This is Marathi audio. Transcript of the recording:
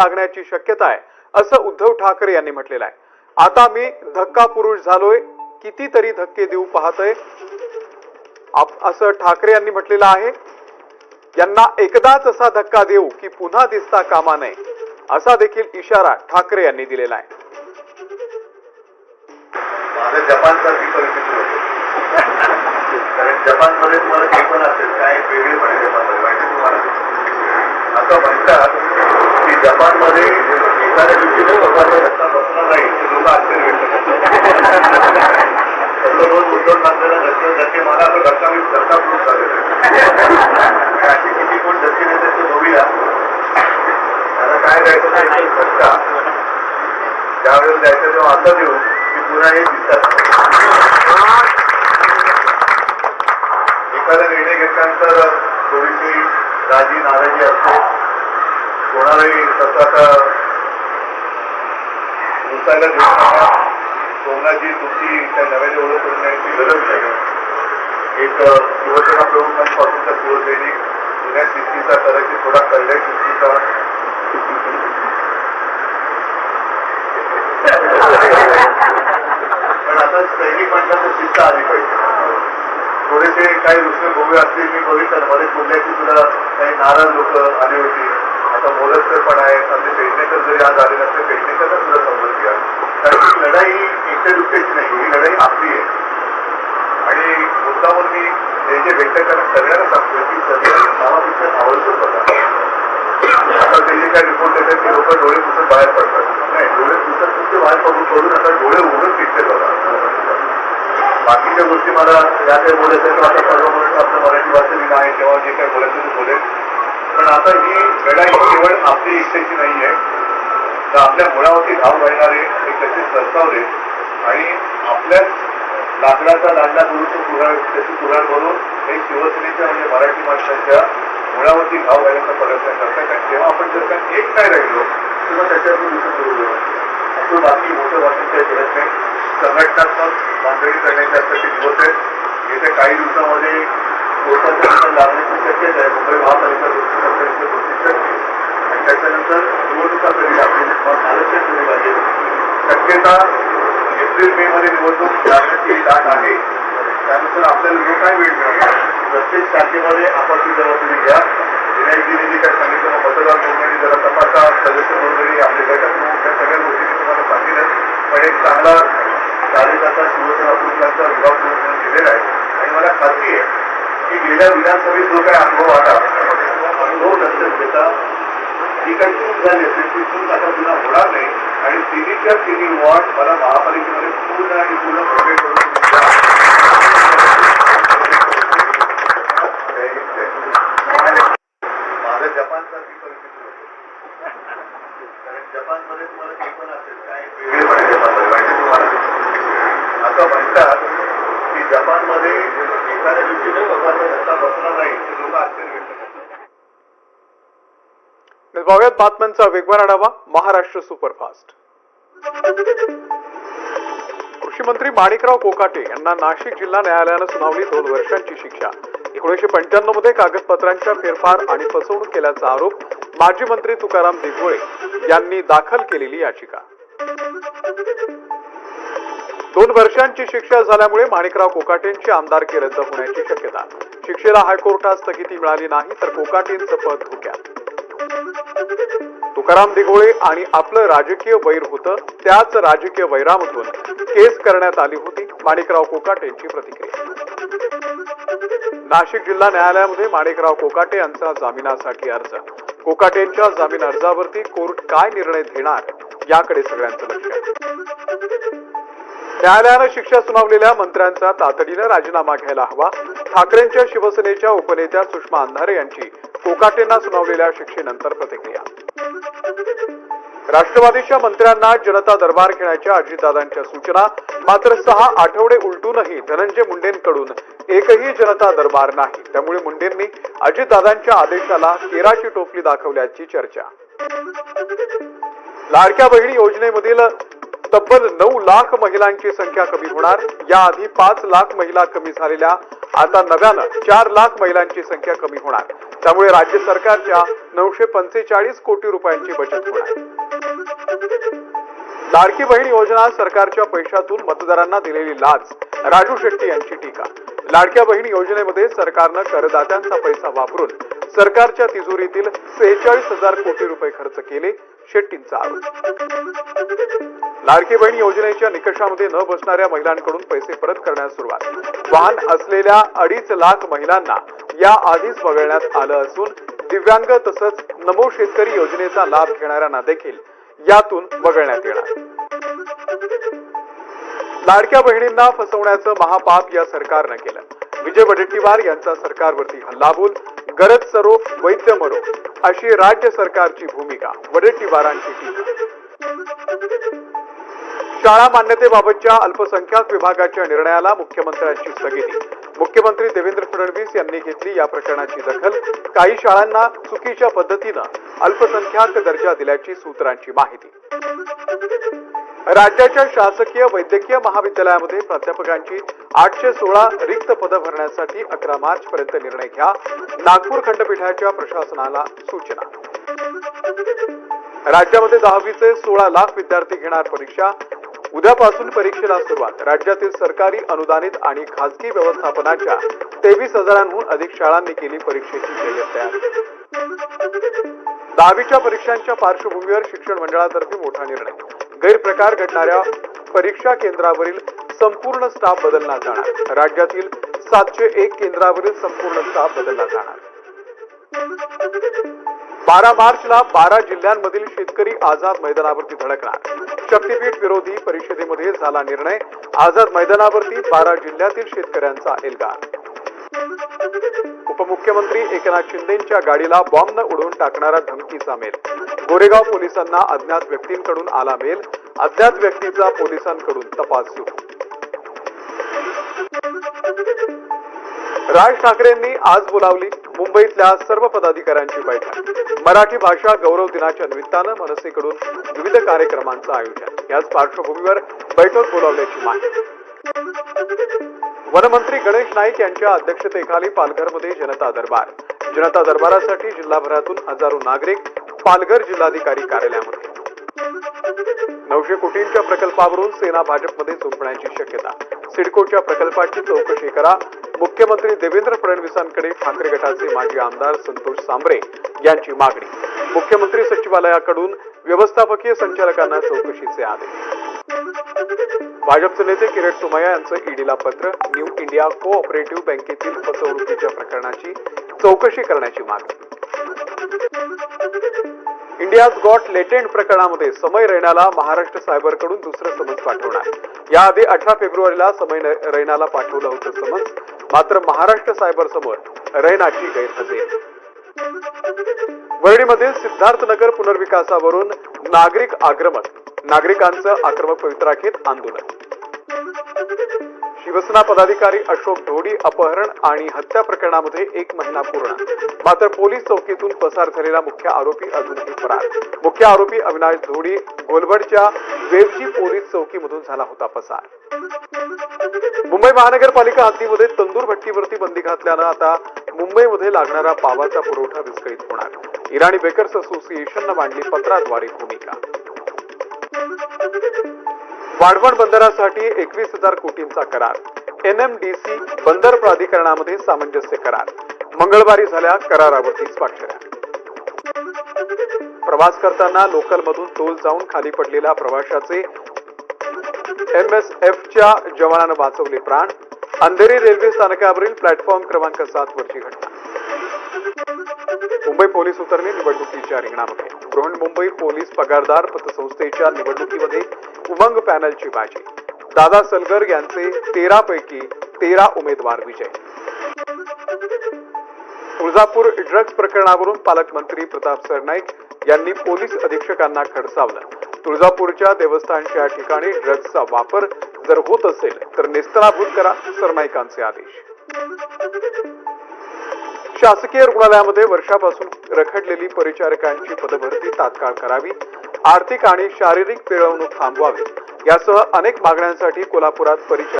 लागण्याची शक्यता आहे असं उद्धव ठाकरे यांनी म्हटलेलं आहे. आता मी धक्का पुरुष झालोय कितीतरी धक्के देऊ पाहतोय. असं ठाकरे यांनी म्हटलेलं आहे. यांना एकदाच असा धक्का देऊ की पुन्हा दिसता कामा नये असा देखील इशारा ठाकरे यांनी दिलेला आहे. माझं जपानसारखी परिस्थिती होती. कारण जपानमध्ये तुम्हाला जे पण असेल काय वेगळेपण आहे जपानमध्ये माहिती तुम्हाला? असं म्हणतात जपानमध्ये एखाद्या व्यक्तीने रस्ता बसला नाही तर लोक आश्चर्य व्यक्त करतात तसं रोज उद्धव ठाकरेला धक्के मला असं धक्का मी धक्का चालेल अशी किती कोण ते बघूया काय द्यायचं नाही धक्का ज्यावेळेस द्यायचं तेव्हा देऊ की पुन्हा हे दिसतात एखादा निर्णय घेतल्यानंतर थोडीशी राजी नाराजी असते. कोणालाही तसं आता उसायला देऊ नका कोणाची तुमची त्या नव्याने ओळख करण्याची गरज नाही. एक शिवसेना प्रमुखांपासून प्रमुखांपासूनचा शिवसैनिक जुन्या शिस्तीचा करायची थोडा कल्याण शिस्तीचा. पण आता सैनिक म्हटलं शिस्त आली पाहिजे. थोडेसे काही दुसरे गोवे असतील मी बघितलं मध्ये बोलण्याची सुद्धा काही नाराज लोक आली होती. आता मोलस्कर पण आहे आमचे पेडणेकर जरी आज आले नसते पेडणेकरला सुद्धा समजून घ्या. कारण ही लढाई एकट्या दुसऱ्याची नाही. ही लढाई आपली आहे. आणि मुद्दामून मी हे जे व्यक्त करणं सगळ्यांना सांगतोय की सगळ्यांना नावापेक्षा आवडतच होता आता ते जे काही रिपोर्ट येतात ते लोक डोळे पुसत बाहेर पडतात. नाही डोळे पुसत पुसते बाहेर पडून पडून आता डोळे उघडून पिक्चर बघा. बाकीच्या गोष्टी मला या काही बोलायचं किंवा आता सर्व गोष्ट आपलं मराठी भाषेतील आहे तेव्हा जे काही बोलायचं ते बोलेल पण आता ही लढाई केवळ आपली इच्छेची नाही आहे तर आपल्या मुळावरती धाव घालणारे हे कसे सरसावले आणि आपल्याच लाकडाचा दांडा करून तो कुऱ्हाड त्याची कुऱ्हाड करून हे शिवसेनेच्या म्हणजे मराठी माणसांच्या मुळावरती घाव घालण्याचा प्रयत्न करतात कारण जेव्हा आपण जर का एक काय राहिलो तेव्हा त्याच्यातून दुसरं सुरू होईल असं बाकी मोठं बाकी काही घडत नाही संघटनात्मक बांधणी करण्याचे आताचे दिवस आहेत. येत्या काही दिवसामध्ये कोर्टाचं निकाल लागण्याची आहे. मुंबई महापालिका दोषी दोषी आणि त्याच्यानंतर निवडणुका कधी लागतील मग आरक्षण कधी लागेल शक्यता एप्रिल मे मध्ये निवडणूक लागण्याची दाट आहे. त्यानंतर आपल्याला जो काय वेळ मिळणार प्रत्येक शाखेमध्ये आपापली जबाबदारी घ्या. विनायकजीने जे काय सांगितलं मतदार नोंदणी जरा तपासा सदस्य नोंदणी आपले गटक या सगळ्या गोष्टी तुम्हाला सांगितलं पण एक चांगला कार्यकर्ता शिवसेना पुरुषांचा विभाग म्हणून दिलेला आहे. आणि मला खात्री आहे की गेल्या विधानसभेत जो काही अनुभव आला. तो लक्षात घेता जी काही चूक झाली असेल ती चूक आता पुन्हा होणार नाही. आणि तिन्हीच्या तिन्ही वॉर्ड मला महापालिकेमध्ये पूर्ण आणि पूर्ण प्रोटेक्ट करून माझं जपानसारखी परिस्थिती होती कारण जपानमध्ये तुम्हाला जे पण असेल काय वेगळेपण आहे जपानमध्ये माहिती आहे तुम्हाला असं म्हणतात की जपानमध्ये एखाद्या व्यक्तीने स्वतःचा रस्ता बसला नाही तर लोक आश्चर्य व्यक्त करतात पाहूयात बातम्यांचा वेगवान आढावा महाराष्ट्र सुपरफास्ट। कृषी मंत्री माणिकराव कोकाटे यांना नाशिक जिल्हा न्यायालयानं सुनावली दोन वर्षांची शिक्षा. एकोणीसशे पंच्याण्णवमध्ये कागदपत्रांच्या फेरफार आणि फसवणूक केल्याचा आरोप माजी मंत्री तुकाराम दिघोळे यांनी दाखल केलेली याचिका. दोन वर्षांची शिक्षा झाल्यामुळे माणिकराव कोकाटेंची आमदारकी रद्द होण्याची शक्यता. शिक्षेला हायकोर्टात स्थगिती मिळाली नाही तर कोकाटेंचं पद धोक्यात. तुकाराम दिघोळे आणि आपलं राजकीय वैर होतं त्याच राजकीय वैरामधून केस करण्यात आली होती माणिकराव कोकाटेंची प्रतिक्रिया. नाशिक जिल्हा न्यायालयामध्ये माणिकराव कोकाटे यांचा जामिनासाठी अर्ज. कोकाटेंच्या जामीन अर्जावरती कोर्ट काय निर्णय घेणार याकडे सगळ्यांचं लक्ष आहे. न्यायालयानं शिक्षा सुनावलेल्या मंत्र्यांचा तातडीनं राजीनामा घ्यायला हवा. ठाकरेंच्या शिवसेनेच्या उपनेत्या सुषमा अंधारे यांची कोकाटेंना सुनावलेल्या शिक्षेनंतर प्रतिक्रिया. राष्ट्रवादीच्या मंत्र्यांना जनता दरबार घेण्याच्या अजितदादांच्या सूचना मात्र सहा आठवडे उलटूनही धनंजय मुंडेंकडून एकही जनता दरबार नाही. त्यामुळे मुंडेंनी अजितदादांच्या आदेशाला केराची टोपली दाखवल्याची चर्चा. लाडक्या बहिणी योजनेमधील तब्बल नऊ लाख महिलांची संख्या कमी होणार. याआधी पाच लाख महिला कमी झालेल्या आता नव्यानं चार लाख महिलांची संख्या कमी होणार. त्यामुळे राज्य सरकारच्या नऊशे पंचेचाळीस कोटी रुपयांची बचत होणार. लाडकी बहीण योजना सरकारच्या पैशातून मतदारांना दिलेली लाच. राजू शेट्टी यांची टीका लाडक्या बहीण योजनेमध्ये सरकारनं करदात्यांचा पैसा वापरून सरकारच्या तिजोरीतील सेहेचाळीस हजार कोटी रुपये खर्च केले शेट्टींचा आरोप. लाडकी बहीण योजनेच्या निकषामध्ये न बसणाऱ्या महिलांकडून पैसे परत करण्यास सुरुवात. वाहन असलेल्या अडीच लाख महिलांना या आधीच वगळण्यात आलं असून दिव्यांग तसंच नमो शेतकरी योजनेचा लाभ घेणाऱ्यांना देखील यातून वगळण्यात येणार. लाडक्या बहिणींना फसवण्याचं महापाप या सरकारनं केलं. विजय वडेट्टीवार यांचा सरकारवरती हल्लाबोल गरज सरो वैद्य मरो अशी राज्य सरकारची भूमिका वडेट्टीवारांची शाळा मान्यतेबाबतच्या अल्पसंख्याक विभागाच्या निर्णयाला मुख्यमंत्र्यांची स्थगिती. मुख्यमंत्री देवेंद्र फडणवीस यांनी घेतली या प्रकरणाची दखल. काही शाळांना चुकीच्या पद्धतीनं अल्पसंख्याक दर्जा दिल्याची सूत्रांची माहिती. राज्याच्या शासकीय वैद्यकीय महाविद्यालयामध्ये प्राध्यापकांची आठशे सोळा रिक्त पदं भरण्यासाठी अकरा मार्च पर्यंत निर्णय घ्या. नागपूर खंडपीठाच्या प्रशासनाला सूचना. राज्यामध्ये दहावीचे सोळा लाख विद्यार्थी घेणार परीक्षा. उद्यापासून परीक्षेला सुरुवात. राज्यातील सरकारी अनुदानित आणि खासगी व्यवस्थापनाच्या तेवीस हजारांहून अधिक शाळांनी केली परीक्षेची जय्यत तयारी. दहावीच्या परीक्षांच्या पार्श्वभूमीवर शिक्षण मंडळातर्फे मोठा निर्णय. गैरप्रकार घडणाऱ्या परीक्षा केंद्रावरील संपूर्ण स्टाफ बदलला जाणार. राज्यातील सातशे एक केंद्रावरील संपूर्ण स्टाफ बदलला जाणार. बारा मार्चला बारा जिल्ह्यांमधील शेतकरी आझाद मैदानावरती धडकणार. शक्तीपीठ विरोधी परिषदेमध्ये झाला निर्णय. आझाद मैदानावरती बारा जिल्ह्यातील शेतकऱ्यांचा एल्गार. उपमुख्यमंत्री एकनाथ शिंदेच्या गाडीला बॉम्बनं उडवून टाकणारा धमकीचा मेल. गोरेगाव पोलिसांना अज्ञात व्यक्तींकडून आला मेल. अज्ञात व्यक्तीचा पोलिसांकडून तपास सुरू. राज ठाकरेंनी आज बोलावली मुंबईतल्या सर्व पदाधिकाऱ्यांची बैठक. मराठी भाषा गौरव दिनाच्या निमित्तानं मनसेकडून विविध कार्यक्रमांचं आयोजन. याच पार्श्वभूमीवर बैठक बोलावल्याची माहिती. वनमंत्री गणेश नाईक यांच्या अध्यक्षतेखाली पालघरमध्ये जनता दरबार. जनता दरबारासाठी जिल्हाभरातून हजारो नागरिक पालघर जिल्हाधिकारी कार्यालयामध्ये. नऊशे कोटींच्या प्रकल्पावरून सेना भाजपमध्ये झोपण्याची शक्यता. सिडकोच्या प्रकल्पाची चौकशी करा. मुख्यमंत्री देवेंद्र फडणवीसांकडे ठाकरे गटाचे माजी आमदार संतोष सांबरे यांची मागणी. मुख्यमंत्री सचिवालयाकडून व्यवस्थापकीय संचालकांना चौकशीचे आदेश. भाजपचे नेते किरीट सोमय्या यांचं ईडीला पत्र न्यू इंडिया को ऑपरेटिव्ह बँकेतील फसवणुकीच्या प्रकरणाची चौकशी करण्याची मागणी. इंडियाज गॉट लेटेंट प्रकरणामध्ये समय रैनाला महाराष्ट्र सायबरकडून दुसरं समन्स पाठवणार. याआधी अठरा फेब्रुवारीला समय रैनाला पाठवलं होतं समन्स. मात्र महाराष्ट्र सायबर समोर रैनाची गैरहजेरी. वरळीमधील सिद्धार्थनगर पुनर्विकासावरून नागरिक आक्रमक. नागरिकांचं आक्रमक पवित्रा घेत आंदोलन. शिवसेना पदाधिकारी अशोक ढोडी अपहरण आणि हत्या प्रकरणामध्ये एक महिना पूर्ण. मात्र पोलीस चौकीतून पसार झालेला मुख्य आरोपी अजूनही फरार. मुख्य आरोपी अविनाश धोडी गोलबडच्या वेवजी पोलीस चौकीमधून झाला होता पसार. मुंबई महानगरपालिका हद्दीमध्ये तंदूर भट्टीवरती बंदी घातल्यानं आता मुंबईमध्ये लागणारा पावाचा पुरवठा विस्कळीत होणार. इराणी बेकर्स असोसिएशननं मांडली पत्राद्वारे भूमिका. वाढवण बंदरासाठी एकवीस हजार कोटींचा करार. एनएमडीसी बंदर प्राधिकरणामध्ये सामंजस्य करार. मंगळवारी झाल्या करारावरती स्वाक्षऱ्या. प्रवास करताना लोकलमधून तोल जाऊन खाली पडलेल्या प्रवाशाचे एमएसएफच्या जवानानं वाचवले प्राण. अंधेरी रेल्वे स्थानकावरील प्लॅटफॉर्म क्रमांक सात वरची घटना. मुंबई पोलीस उतरले निवडणुकीच्या रिंगणामध्ये. बृहन्मुंबई पोलीस पगारदार पतसंस्थेच्या निवडणुकीमध्ये उमंग पॅनलची बाजी. दादा सलगर यांचे तेरा पैकी तेरा उमेदवार विजय. तुळजापूर ड्रग्ज प्रकरणावरून पालकमंत्री प्रताप सरनाईक यांनी पोलीस अधीक्षकांना खडसावलं. तुळजापूरच्या देवस्थानच्या ठिकाणी ड्रग्जचा वापर जर होत असेल तर निस्तराभूत करा सरनाईकांचे आदेश. शासकीय रुग्णालयामध्ये वर्षापासून रखडलेली परिचारकांची पदभरती तात्काळ करावी आर्थिक आणि शारीरिक पिळवणूक थांबवावी यासह अनेक मागण्यांसाठी कोल्हापुरात परिचार